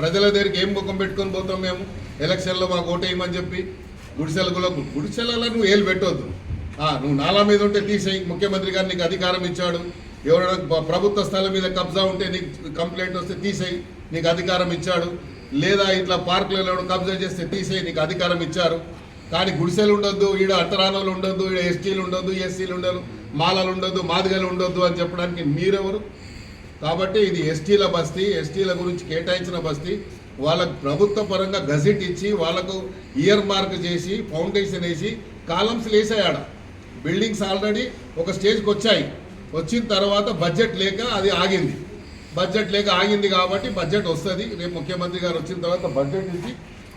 ప్రజల దగ్గరికి ఏం ముఖం పెట్టుకొని పోతాం మేము? ఎలక్షన్లో మాకు ఓటేయమని చెప్పి గుడిసెలకు గుడిసెలలో నువ్వు ఏలు పెట్టొద్దు. నువ్వు నాలా మీద ఉంటే తీసేయి. ముఖ్యమంత్రి గారు నీకు అధికారం ఇచ్చాడు. ఎవరైనా ప్రభుత్వ స్థలం మీద కబ్జా ఉంటే నీకు కంప్లైంట్ వస్తే తీసేయి. నీకు అధికారం ఇచ్చాడు. లేదా ఇట్లా పార్కులలో కబ్జా చేస్తే తీసేయి. నీకు అధికారం ఇచ్చారు. కానీ గుడిసెలు ఉండొద్దు. ఈడ అంతరాణాలు ఉండొద్దు. ఈడ ఎస్టీలు ఉండొద్దు. ఎస్సీలు ఉండదు మాలలు ఉండొద్దు. మాదిగలు ఉండొద్దు అని చెప్పడానికి మీరెవరు? కాబట్టి ఇది ఎస్టీల బస్తీ ఎస్టీల గురించి కేటాయించిన బస్తీ. వాళ్ళకు ప్రభుత్వ పరంగా గజెట్ ఇచ్చి వాళ్ళకు ఇయర్ మార్క్ చేసి ఫౌండేషన్ వేసి కాలమ్స్ వేసాయాడ బిల్డింగ్స్ ఆల్రెడీ ఒక స్టేజ్కి వచ్చాయి. వచ్చిన తర్వాత బడ్జెట్ లేక అది ఆగింది. బడ్జెట్ లేక ఆగింది కాబట్టి బడ్జెట్ వస్తుంది. రేపు ముఖ్యమంత్రి గారు వచ్చిన తర్వాత బడ్జెట్ ఇచ్చి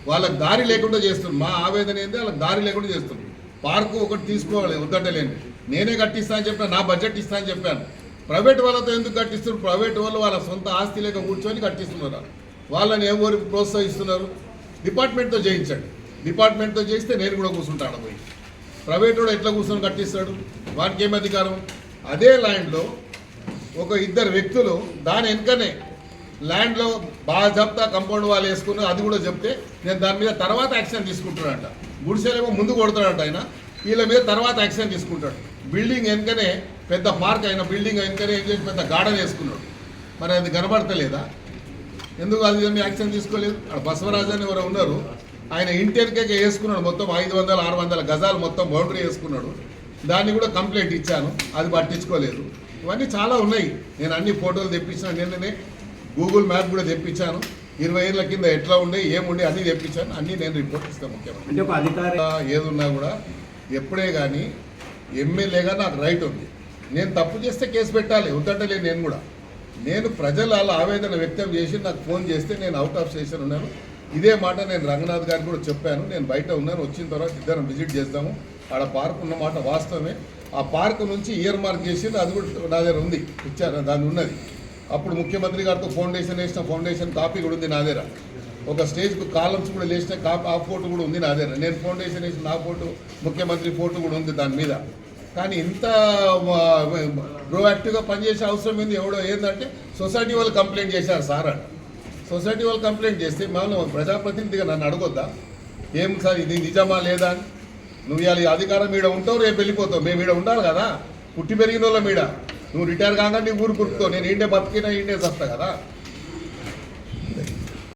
వాళ్ళకి దారి లేకుండా చేస్తుంది మా ఆవేదన ఏంది? వాళ్ళకి దారి లేకుండా చేస్తుంది పార్కు ఒకటి తీసుకోవాలి వద్దటలేండి నేనే కట్టిస్తా అని చెప్పాను నా బడ్జెట్ ఇస్తా అని చెప్పాను. ప్రైవేట్ వాళ్ళతో ఎందుకు కట్టిస్తున్నారు? ప్రైవేట్ వాళ్ళు వాళ్ళ సొంత ఆస్తి లేక కూర్చొని కట్టిస్తున్నారు? వాళ్ళని ఎవరు ప్రోత్సహిస్తున్నారు? డిపార్ట్మెంట్తో చేయించండి. డిపార్ట్మెంట్తో చేస్తే నేను కూడా కూర్చుంటాను పోయి. ప్రైవేట్ వాడు ఎట్లా కూర్చొని కట్టిస్తాడు? వానికి ఏం అధికారం? అదే ల్యాండ్లో ఒక ఇద్దరు వ్యక్తులు దాని వెనుకనే ల్యాండ్లో బాగా చెప్తా కంపౌండ్ వాళ్ళు వేసుకుని అది కూడా చెప్తే నేను దాని మీద తర్వాత యాక్షన్ తీసుకుంటాడంట. గుడిసెలేమో ముందు కొడతాడంట ఆయన. వీళ్ళ మీద తర్వాత యాక్షన్ తీసుకుంటాడు. బిల్డింగ్ వెనుకనే పెద్ద పార్క్ అయిన బిల్డింగ్ వెనుకనే ఏం చేసి పెద్ద గార్డెన్ వేసుకున్నాడు. మరి అది కనబడతలేదా? ఎందుకు అది యాక్షన్ తీసుకోలేదు? అక్కడ బసవరాజు అని ఎవరో ఉన్నారు. ఆయన ఇంటెన్కే వేసుకున్నాడు. మొత్తం ఐదు వందల ఆరు వందల గజాలు మొత్తం బౌండరీ వేసుకున్నాడు. దాన్ని కూడా కంప్లైంట్ ఇచ్చాను. అది పట్టించుకోలేదు. ఇవన్నీ చాలా ఉన్నాయి. నేను అన్ని ఫోటోలు తెప్పించిన నిన్ననే గూగుల్ మ్యాప్ కూడా తెప్పించాను. ఇరవై ఏళ్ళ కింద ఎట్లా ఉండే ఏముండే అన్నీ తెప్పించాను. అన్నీ నేను రిపోర్ట్ ఇస్తాను ముఖ్యమంత్రి. ఏదున్నా కూడా ఎప్పుడే కానీ ఎమ్మెల్యేగా నాకు రైట్ ఉంది. నేను తప్పు చేస్తే కేసు పెట్టాలి వద్దంటలే నేను కూడా. నేను ప్రజల అలా ఆవేదన వ్యక్తం చేసి నాకు ఫోన్ చేస్తే నేను అవుట్ ఆఫ్ స్టేషన్ ఉన్నాను. ఇదే మాట నేను రంగనాథ్ గారికి కూడా చెప్పాను. నేను బయట ఉన్నాను వచ్చిన తర్వాత ఇద్దరం విజిట్ చేస్తాము. ఆడ పార్క్ ఉన్న మాట వాస్తవమే. ఆ పార్క్ నుంచి ఇయర్ మార్క్ చేసి అది కూడా నా దగ్గర ఉంది ఇచ్చారు దాని ఉన్నది. అప్పుడు ముఖ్యమంత్రి గారితో ఫౌండేషన్ వేసిన ఫౌండేషన్ కాపీ కూడా ఉంది నా దగ్గర. ఒక స్టేజ్కు కాలమ్స్ కూడా లేచిన కాపీ ఆ ఫోటో కూడా ఉంది నా దగ్గర. నేను ఫౌండేషన్ వేసిన నా ఫోటో ముఖ్యమంత్రి ఫోటో కూడా ఉంది దాని మీద. కానీ ఇంత ప్రోయాక్టివ్గా పనిచేసే అవసరం ఏంది? ఎవడో ఏంటంటే సొసైటీ వాళ్ళు కంప్లైంట్ చేశారు సార్ అని. సొసైటీ వాళ్ళు కంప్లైంట్ చేస్తే మనం ప్రజాప్రతినిధిగా నన్ను అడగొద్దా? ఏం సార్ ఇది నిజమా లేదా అని? నువ్వు ఇవాళ అధికారం మీడ ఉంటావు రేపు వెళ్ళిపోతావు. మేము ఈడ ఉండాలి కదా. పుట్టి పెరిగిన వాళ్ళ మీడ నువ్వు రిటైర్ కాగా నీ ఊరు కురుకుతావు నేను ఇండే బతికినా ఇండే చస్తా కదా.